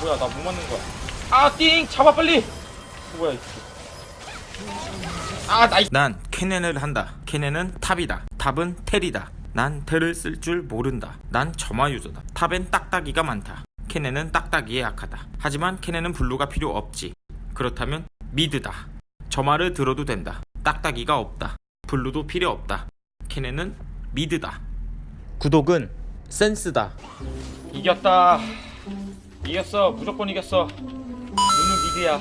뭐야 나 못 맞는 거야 아띵 잡아 빨리 어, 뭐야. 아 나이스 난 케넨을 한다. 케넨은 탑이다. 탑은 텔이다. 난 텔을 쓸 줄 모른다. 난 점화 유저다. 탑엔 딱딱이가 많다. 케넨은 딱딱이에 약하다. 하지만 케넨은 블루가 필요 없지. 그렇다면 미드다. 점화를 들어도 된다. 딱딱이가 없다. 블루도 필요 없다. 케넨은 미드다. 구독은 센스다. 이겼다 이겼어. 무조건 이겼어. 누누 미드야.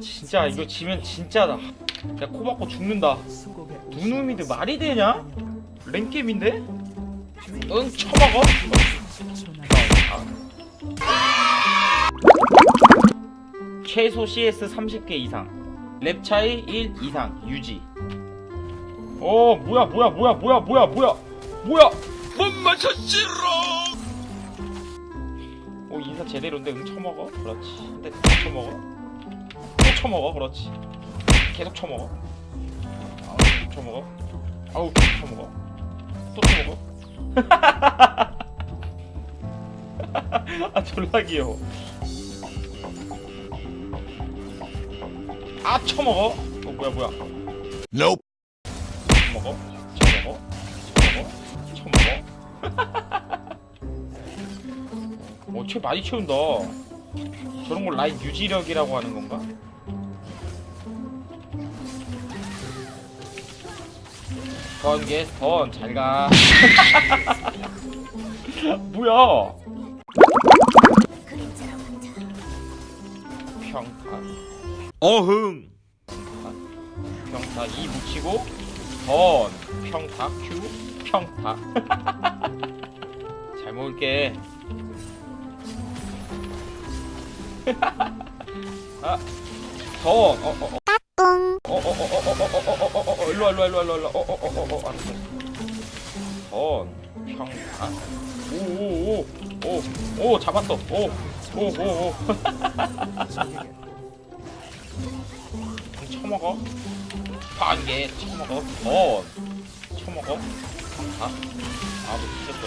진짜 이거 지면 진짜다. 내가 코 박고 죽는다. 누누 미드 말이 되냐? 랭게임인데? 응 쳐먹어? 최소 CS 30개 이상. 랩 차이 1 이상. 유지. 어 뭐야 뭐야 뭐야 뭐야 뭐야 뭐야. 뭐야? 못 맞췄지롱 오 인사 제대로인데 응 쳐먹어? 그렇지. 근데 또 쳐먹어? 또 쳐먹어? 그렇지. 계속 쳐먹어? 아우 또 쳐먹어? 아우 또 쳐먹어? 또 쳐먹어? 아 졸라 귀여워. 아 쳐먹어? 어 뭐야 뭐야? Nope. 쳐먹어 어, 채 많이 채운다. 저런 걸 라인 유지력이라고 하는 건가? 번개 번잘 가. 뭐야? 평탄 어흥. 평타 2 묻히고 번 평타 Q 평타. 잘 먹을게. 아, 더, 어, 어, 어. 어, 어, 어, 어, 어, 어, 어, 어, 어, 어, 일로 와, 일로 와, 일로 와, 일로 와, 어, 어, 어, 어, 어, 알았어. 번, 평타. 오, 오, 오, 오, 오, 잡았어. 오, 오, 오, 오. 쳐먹어. 반개 쳐먹어. 번, 쳐먹어. 아, 아, 뭐 뒤졌어.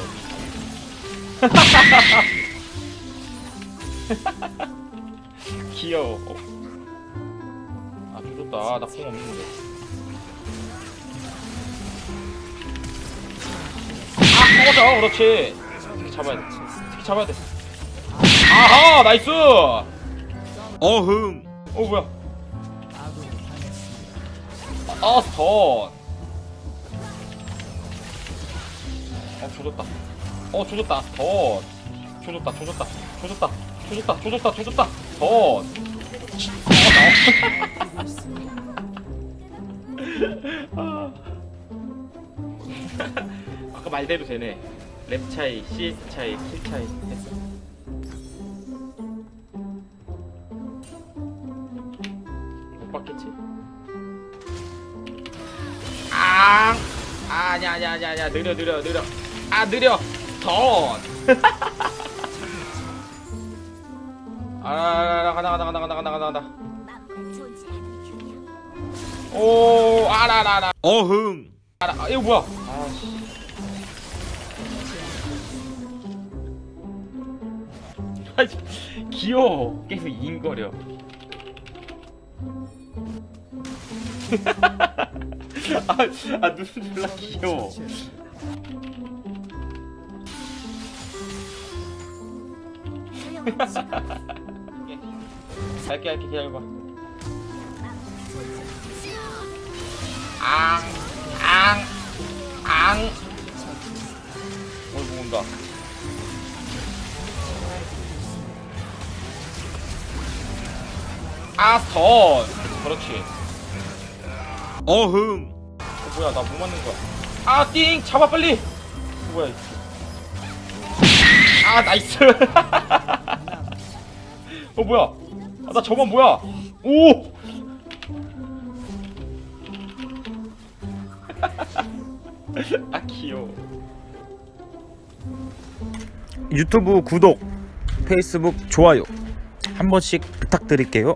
귀여워. 어. 아, 조졌다. 나공 없는데. 아, 꺼져. 그렇지. 특히 잡아야 돼. 특히 잡아야 돼. 아하, 나이스. 어, 어흥. 뭐야. 아, 스턴. 어, 조졌다. 어, 조졌다. 스턴. 조졌다, 조졌다, 조졌다, 조졌다, 조졌다, 조졌다. 던. 아. 아까 말대로 되네. 랩 차이, CS 차이, 킬 차이 했어. 못 받겠지? 아, 아니야, 아니야, 아니야, 아니야, 느려, 느려, 느려. 아, 느려. 던. 아, 가다, 가다, 가다, 가다, 가다, 가다, 가다. 오, 알아라라. 어흥. 알아. 아, 이거 뭐야? 아, 씨. 아, 귀여워. 계속 잉거려. 아, 아, 눈 졸라 귀여워. 갈게, 갈게, 기다려봐. 앙, 앙, 앙. 어이구, 온다. 아, 선. 그렇지. 어흥. 어, 뭐야, 나 못 맞는 거야. 아, 띵! 잡아, 빨리! 어, 뭐야. 아, 나이스! 어, 뭐야? 아, 나 저건 뭐야? 오! 아, 귀여워. 유튜브 구독, 페이스북 좋아요 한 번씩 부탁드릴게요.